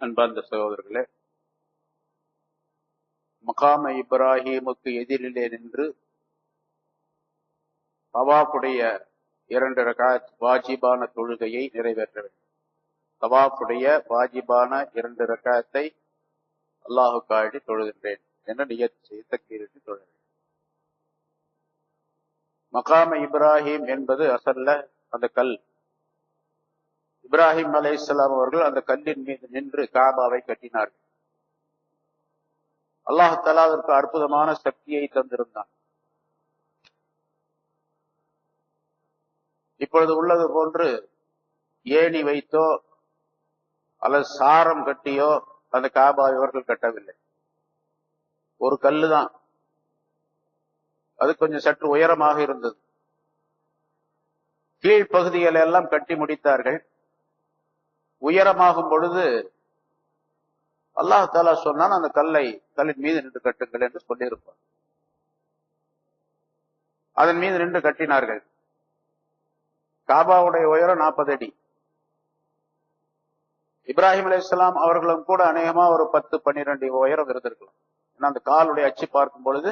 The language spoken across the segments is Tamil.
அன்பார்ந்த சகோதரர்களே மகாம இப்ராஹிமுக்கு எதிரிலே நின்று தவாஃபுடைய இரண்டு ரகாத் வாஜிபான தொழுகையை நிறைவேற்ற வேண்டும். தவாஃபுடைய வாஜிபான இரண்டு ரகாத்தை அல்லாஹுக்காடி தொழுகின்றேன் என்ற நியத்தை தக்கீரிட்டு தொழ மகாம இப்ராஹிம் என்பது அசல்ல அந்த கல். இப்ராஹிம் அலை அவர்கள் அந்த கல்லின் மீது நின்று காபாவை கட்டினார்கள். அல்லாஹாலா அதற்கு அற்புதமான சக்தியை தந்திருந்தான். இப்பொழுது உள்ளது போன்று ஏணி வைத்தோ அல்லது சாரம் கட்டியோ அந்த காபாவை அவர்கள் கட்டவில்லை. ஒரு கல்லு தான். அது கொஞ்சம் சற்று உயரமாக இருந்தது. கீழ்ப்பகுதிகளை எல்லாம் கட்டி முடித்தார்கள். உயரமாகும் பொழுது அல்லாஹாலா சொன்னான் அந்த கல்லை கல்லின் மீது நின்று கட்டுங்கள் என்று சொல்லியிருப்பார் அதன் மீது நின்று கட்டினார்கள். காபாவுடைய உயரம் நாற்பது அடி. இப்ராஹிம் அலி இஸ்லாம் அவர்களும் கூட அநேகமா ஒரு பத்து பன்னிரண்டு உயரம் இருந்திருக்கலாம். ஏன்னா அந்த காலுடைய அச்சு பார்க்கும் பொழுது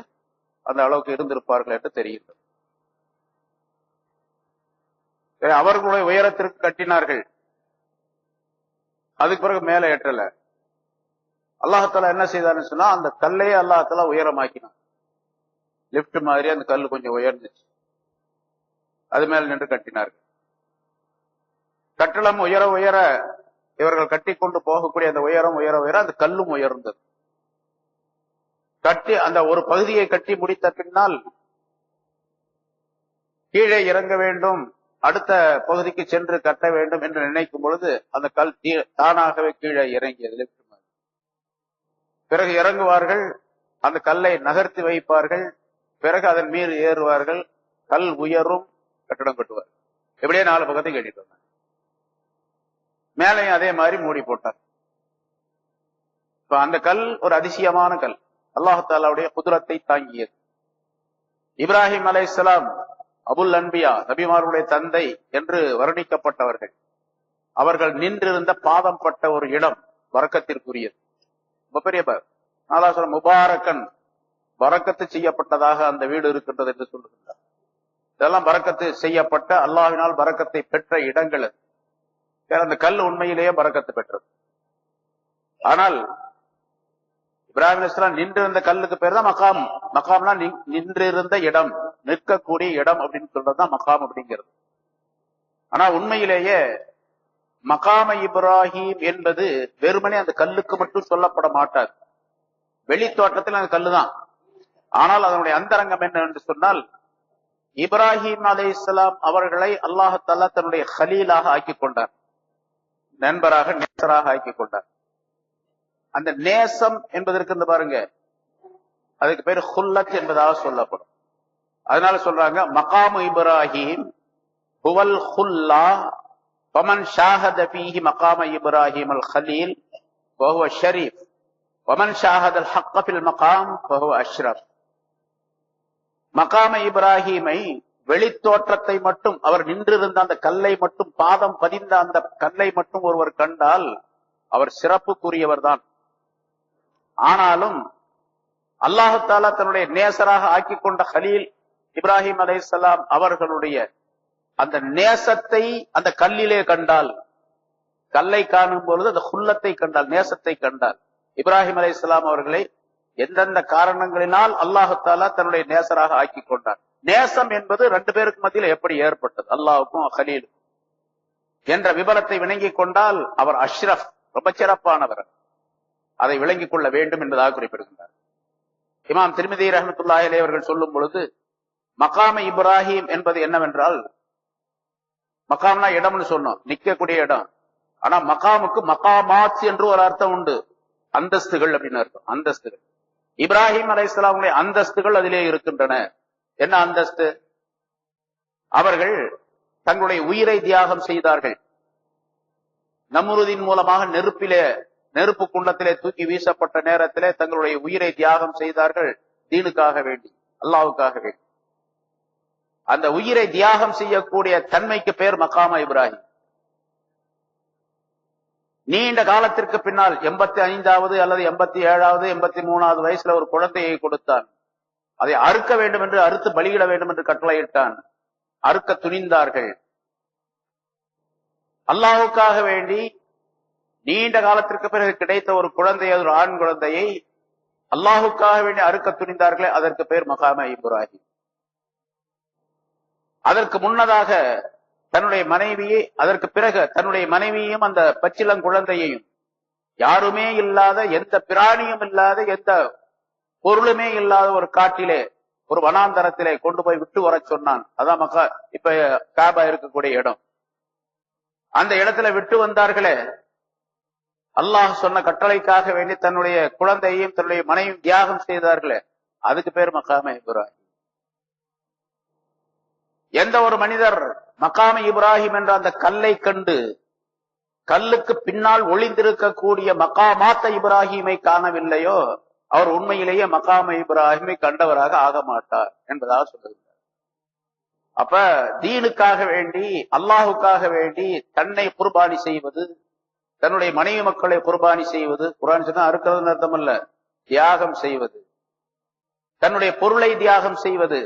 அந்த அளவுக்கு இருந்திருப்பார்கள் என்று தெரிகிறது. அவர்களுடைய உயரத்திற்கு கட்டினார்கள். அதுக்கு பிறகு மேல எட்டல அல்லாஹால என்ன செய்தான்னு சொன்னா அந்த கல்லையே அல்லாஹால உயரமாக்கினான். லிப்ட் மாதிரி அந்த கல் கொஞ்சம் உயர்ந்துச்சு. அது மேல நின்று கட்டினார்கள். கட்டளம் உயர உயர இவர்கள் கட்டி கொண்டு போகக்கூடிய அந்த உயரம் உயர உயர அந்த கல்லும் உயர்ந்தது. கட்டி அந்த ஒரு பகுதியை கட்டி முடித்த பின்னால் கீழே இறங்க வேண்டும். அடுத்த பகுதிக்கு சென்று கட்ட வேண்டும் என்று நினைக்கும் பொழுது அந்த கல் தானாகவே கீழே இறங்கியது. பிறகு இறங்குவார்கள் அந்த கல்லை நகர்த்தி வைப்பார்கள் பிறகு அதன் மீது ஏறுவார்கள் கல் உயரும் கட்டடம் கட்டுவார். எப்படியே நாலு பக்கத்தை கட்டிட்டு வந்தாங்க மேலையும் அதே மாதிரி மூடி போட்டார். இப்ப அந்த கல் ஒரு அதிசயமான கல். அல்லாஹாலாவுடைய குதிரத்தை தாங்கியது. இப்ராஹிம் அலை இஸ்லாம் அபுல் அன்பியா நபிமார்களுடைய தந்தை என்று வர்ணிக்கப்பட்டவர்கள். அவர்கள் நின்றிருந்த பாதம் பட்ட ஒரு இடம் வரக்கத்திற்குரியது. ரொம்ப பெரிய நாலாசுரம் முபாரக்கன் வரக்கத்து செய்யப்பட்டதாக அந்த வீடு இருக்கின்றது என்று சொல்லுகின்றார். இதெல்லாம் வரக்கத்து செய்யப்பட்ட அல்லாஹினால் வரக்கத்தை பெற்ற இடங்கள் அது. அந்த கல் உண்மையிலேயே பறக்கத்து பெற்றது. ஆனால் இப்ராஹிம் இஸ்லாம் நின்றிருந்த கல்லுக்கு பேர் தான் மகாம். மகாம்னா நின்றிருந்த இடம் நிற்கக்கூடிய இடம் அப்படின்னு சொல்றதுதான் மகாம் அப்படிங்கிறது. ஆனா உண்மையிலேயே மகாம இப்ராஹிம் என்பது வெறுமனே அந்த கல்லுக்கு மட்டும் சொல்லப்பட மாட்டார். வெளி தோட்டத்தில் அந்த கல்லு தான். ஆனால் அதனுடைய அந்தரங்கம் என்ன என்று சொன்னால் இப்ராஹிம் அலை இஸ்லாம் அவர்களை அல்லாஹல்லா தன்னுடைய ஹலீலாக ஆக்கி கொண்டார். நண்பராக நேசராக ஆக்கி கொண்டார். அந்த நேசம் என்பதற்கு இந்த பாருங்க. அதுக்கு பேர் ஹுல்லத் என்பதாக சொல்லப்படும். அதனால சொல்றாங்க மகாமு இப்ராஹிம் புவல் ஹுல்லா பமன் ஷாஹத பீஹி மகாம இப்ராஹிம் அல் ஹலீல் பஹுவ ஷரீப் வமன் ஷாஹத் அல் ஹக்கபில் மகாம் பஹுவ அஷ்ரப் மகாம இப்ராஹிமை வெளித்தோற்றத்தை மட்டும் அவர் நின்றிருந்த அந்த கல்லை மட்டும் பாதம் பதிந்த அந்த கல்லை மட்டும் ஒருவர் கண்டால் அவர் சிறப்புக்குரியவர் தான். ஆனாலும் அல்லாஹாலா தன்னுடைய நேசராக ஆக்கி கொண்ட ஹலீல் இப்ராஹிம் அலை அவர்களுடைய அந்த நேசத்தை அந்த கல்லிலே கண்டால் கல்லை காணும் பொழுது அந்த குள்ளத்தை கண்டால் நேசத்தை கண்டால் இப்ராஹிம் அலை அவர்களை எந்தெந்த காரணங்களினால் அல்லாஹாலா தன்னுடைய நேசராக ஆக்கி கொண்டார் நேசம் என்பது ரெண்டு பேருக்கு மத்தியில் எப்படி ஏற்பட்டது? அல்லாவுக்கும் ஹலீலுக்கும். என்ற விபரத்தை விளங்கிக் கொண்டால் அவர் அஷ்ரப் ரொம்ப சிறப்பானவர். அதை விளங்கிக் கொள்ள வேண்டும் என்பதாக குறிப்பிடுகின்றார். இமாம் திருமதி ரஹமத்துல்லாஹிலே அவர்கள் சொல்லும் பொழுது மகாம இப்ராஹிம் என்பது என்னவென்றால் மகாம்னா இடம்னு சொன்னோம் நிக்கக்கூடிய இடம். ஆனா மகாமுக்கு மகாமாத் என்று ஒரு அர்த்தம் உண்டு. அந்தஸ்துகள் அப்படின்னு அர்த்தம். அந்தஸ்துகள். இப்ராஹிம் அலை இஸ்லாமுடைய அந்தஸ்துகள் அதிலே இருக்கின்றன. என்ன அந்தஸ்து? அவர்கள் தங்களுடைய உயிரை தியாகம் செய்தார்கள். நமுருதின் மூலமாக நெருப்பிலே நெருப்பு குண்டத்திலே தூக்கி வீசப்பட்ட நேரத்திலே தங்களுடைய உயிரை தியாகம் செய்தார்கள் தீனுக்காக வேண்டி அல்லாவுக்காக வேண்டி. அந்த உயிரை தியாகம் செய்யக்கூடிய தன்மைக்கு பேர் மக்காமா இப்ராஹிம். நீண்ட காலத்திற்கு பின்னால் எண்பத்தி ஐந்தாவது அல்லது எண்பத்தி ஏழாவது எண்பத்தி மூணாவது வயசுல ஒரு குழந்தையை கொடுத்தான். அதை அறுக்க வேண்டும் என்று அறுத்து பலியிட வேண்டும் என்று கட்டளையிட்டான். அறுக்க துணிந்தார்கள். அல்லாவுக்காக வேண்டி நீண்ட காலத்திற்கு பிறகு கிடைத்த ஒரு குழந்தை ஒரு ஆண் குழந்தையை அல்லாஹுக்காக வேண்டி அறுக்க துணிந்தார்களே அதற்கு பேர் மகாம இப்ராஹிம். அதற்கு முன்னதாக தன்னுடைய மனைவியை அதற்கு பிறகு தன்னுடைய மனைவியையும் அந்த பச்சிலங்குழந்தையையும் யாருமே இல்லாத எந்த பிராணியும் இல்லாத எந்த பொருளுமே இல்லாத ஒரு காட்டிலே ஒரு வனாந்தரத்திலே கொண்டு போய் விட்டு வர சொன்னான். அதான் மக்கா இப்ப காபா இருக்கக்கூடிய இடம். அந்த இடத்துல விட்டு வந்தார்களே அல்லாஹ் சொன்ன கட்டளைக்காக வேண்டி தன்னுடைய குழந்தையையும் தன்னுடைய மனைவியும் தியாகம் செய்தார்களே அதுக்கு பேர் மக்காம இப்ராஹிம். எந்த ஒரு மனிதர் மக்காம இப்ராஹிம் என்ற அந்த கல்லை கண்டு கல்லுக்கு பின்னால் ஒளிந்திருக்கக்கூடிய மக்காமாத்த இப்ராஹிமை காணவில்லையோ அவர் உண்மையிலேயே மக்காம இப்ராஹிமை கண்டவராக ஆக மாட்டார் என்பதாக சொல்லுகிறார். அப்ப தீனுக்காக வேண்டி அல்லாஹுக்காக வேண்டி தன்னை குர்பானி செய்வது தன்னுடைய மனைவி மக்களை குர்பானி செய்வது. குரான் சொன்னா அறுக்கிறதுன்னு அர்த்தம் அல்ல தியாகம் செய்வது. தன்னுடைய பொருளை தியாகம் செய்வது.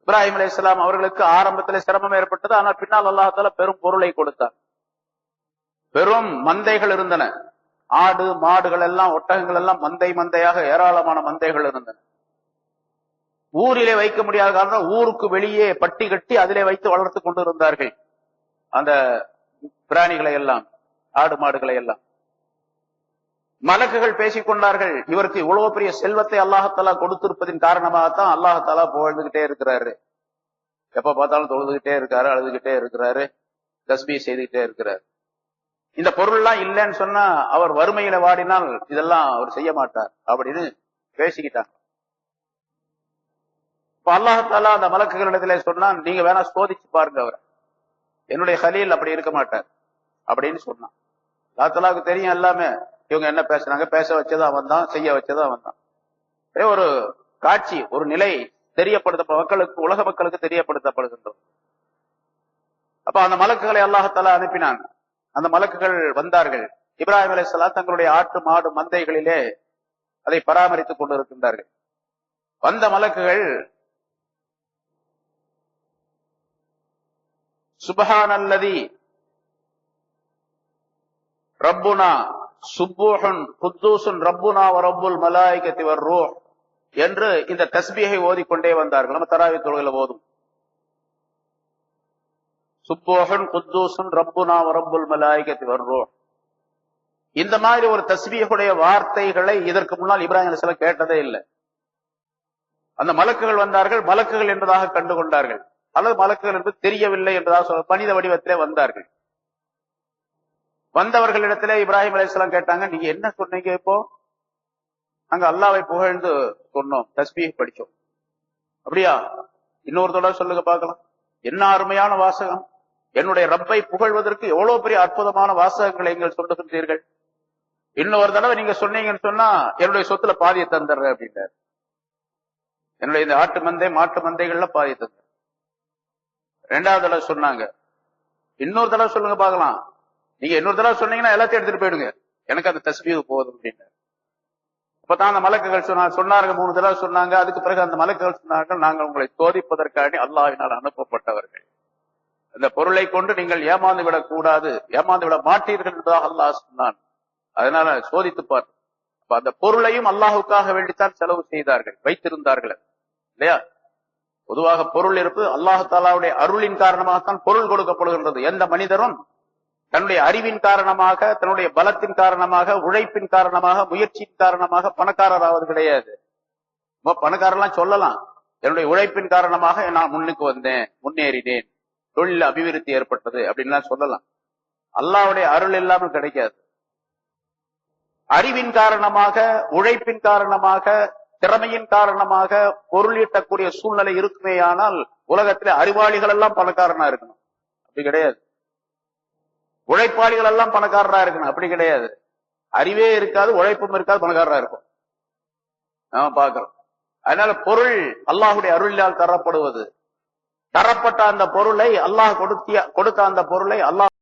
இப்ராஹிம் அலி இஸ்லாம் அவர்களுக்கு ஆரம்பத்தில் சிரமம் ஏற்பட்டது. ஆனால் பின்னால் அல்லாஹால பெரும் பொருளை கொடுத்தார். பெரும் மந்தைகள் இருந்தன. ஆடு மாடுகள் எல்லாம் ஒட்டகங்கள் எல்லாம் மந்தை மந்தையாக ஏராளமான மந்தைகள் இருந்தன. ஊரிலே வைக்க முடியாத காரணம் ஊருக்கு வெளியே பட்டி கட்டி அதிலே வைத்து வளர்த்து கொண்டு இருந்தார்கள் அந்த பிராணிகளை எல்லாம். ஆடு மாடுகளை எல்லாம். மலக்குகள் பேசிக் கொண்டார்கள். இவருக்கு இவ்வளவு பெரிய செல்வத்தை அல்லாஹத்தாலா கொடுத்திருப்பதின் காரணமாகத்தான் அல்லாஹத்தாலா புகழ்ந்துகிட்டே இருக்கிறாரு. எப்ப பார்த்தாலும் தொழுதுகிட்டே இருக்காரு அழுதுகிட்டே இருக்கிறாரு தஸ்பி செய்துகிட்டே இருக்கிறாரு. இந்த பொருள் எல்லாம் இல்லைன்னு சொன்னா அவர் வறுமையில வாடினால் இதெல்லாம் அவர் செய்ய மாட்டார் அப்படின்னு பேசிக்கிட்டாங்க. இப்ப அல்லாஹாலா அந்த மலக்குகளிடத்துல சொன்னா நீங்க வேணா சோதிச்சு பாருங்க அவர். என்னுடைய ஹலீல் அப்படி இருக்க மாட்டார். அப்படின்னு சொன்னான். லாத்தலாவுக்கு தெரியும் எல்லாமே. இவங்க என்ன பேசுனாங்க பேச வச்சது அவன் தான் செய்ய வச்சதான் அவன் தான் ஒரு காட்சி ஒரு நிலை தெரியப்படுத்த மக்களுக்கு உலக மக்களுக்கு தெரியப்படுத்தப்படுகின்றோம். அப்ப அந்த மலக்குகளை அல்லாஹத்தாலா அனுப்பினான் அந்த மலக்குகள் வந்தார்கள். இப்ராஹிம் அலிஸ்லா தங்களுடைய ஆட்டு மாடு மந்தைகளிலே அதை பராமரித்துக் கொண்டிருக்கின்றார்கள். வந்த மலக்குகள் சுபஹானல்லதி ரப்புனா சுப்பூஹன் குத்தூசுன் ரப்புனா ரப்புல் மலாய்கத்தி வர்ரூ என்று இந்த தஸ்பியை ஓதிக்கொண்டே வந்தார்கள். நம்ம தராவி தொழுகையில ஓதும். சுப்போகன் குத்தூசன் ரப்புனா ரப்புல் மலாய்கத்தி வர்ரூ இந்த மாதிரி ஒரு தஸ்பீகுடைய வார்த்தைகளை இதற்கு முன்னால் இப்ராஹிம் சில கேட்டதே இல்லை. அந்த மலக்குகள் வந்தார்கள். மலக்குகள் என்பதாக கண்டு கொண்டார்கள் அல்லது மலக்குகள் என்று தெரியவில்லை என்பதாக சொல்ல மனித வடிவத்திலே வந்தார்கள். வந்தவர்களிடத்திலே இப்ராஹிம் அலிஸ்லாம் கேட்டாங்க நீங்க என்ன சொன்னீங்க இப்போ? நாங்க அல்லாவை புகழ்ந்து சொன்னோம் தஸ்பீ படிச்சோம். அப்படியா? இன்னொரு தொடர் சொல்லுங்க பார்க்கலாம். என்ன அருமையான வாசகம். என்னுடைய ரப்பை புகழ்வதற்கு எவ்வளவு பெரிய அற்புதமான வாசகங்களை நீங்கள் சொல்லுகின்றீர்கள். இன்னொரு தடவை நீங்க சொன்னீங்கன்னு சொன்னா என்னுடைய சொத்துல பாதியை தந்துடுறேன் அப்படின்னாரு. என்னுடைய இந்த ஆட்டு மந்தை மாட்டு மந்தைகள்ல பாதியை தந்து ரெண்டாவது தடவை சொன்னாங்க. இன்னொரு தடவை சொல்லுங்க பார்க்கலாம். நீங்க இன்னொரு தடவை சொன்னீங்கன்னா எல்லாத்தையும் எடுத்துட்டு போயிடுங்க. எனக்கு அந்த தஸ்பீவு போதும் அப்படின்னு. அப்பதான் அந்த மலக்குகள் சொன்னா சொன்னார்கள் மூணு தடவை சொன்னாங்க அதுக்கு பிறகு அந்த மலக்குகள் சொன்னார்கள் நாங்கள் உங்களை சோதிப்பதற்காக அல்லாவினால் அனுப்பப்பட்டவர்கள். அந்த பொருளை கொண்டு நீங்கள் ஏமாந்து விடக் கூடாது ஏமாந்து விட மாட்டீர்கள் என்றுதான் அல்லாஹ் சொன்னான். அதனால சோதித்து பார். அப்ப அந்த பொருளையும் அல்லாஹுக்காக வேண்டித்தான் செலவு செய்தார்கள் வைத்திருந்தார்கள். இல்லையா? பொதுவாக பொருள் இருப்பு அல்லாஹு தாலாவுடைய அருளின் காரணமாகத்தான் பொருள் கொடுக்கப்படுகின்றது. எந்த மனிதரும் தன்னுடைய அறிவின் காரணமாக தன்னுடைய பலத்தின் காரணமாக உழைப்பின் காரணமாக முயற்சியின் காரணமாக பணக்காரர் ஆவது கிடையாது பணக்காரெல்லாம் சொல்லலாம். என்னுடைய உழைப்பின் காரணமாக நான் முன்னுக்கு வந்தேன் முன்னேறினேன். தொழில் அபிவிருத்தி ஏற்பட்டது அப்படின்லாம் சொல்லலாம். அல்லாவுடைய அருள் இல்லாமல் கிடைக்காது. அறிவின் காரணமாக உழைப்பின் காரணமாக திறமையின் காரணமாக பொருள் ஈட்டக்கூடிய சூழ்நிலை இருக்குமே ஆனால் உலகத்திலே அறிவாளிகள் எல்லாம் பணக்காரனா இருக்கணும். அப்படி கிடையாது. உழைப்பாளிகள் எல்லாம் பணக்காரரா இருக்கணும். அப்படி கிடையாது. அறிவே இருக்காது உழைப்பும் இருக்காது பணக்காரரா இருக்கும். நாம பாக்குறோம் அதனால பொருள் அல்லாஹுடைய அருளால் தரப்படுவது. தரப்பட்ட அந்த பொருளை அல்லாஹ் கொடுத்திய கொடுத்த அந்த பொருளை அல்லாஹ்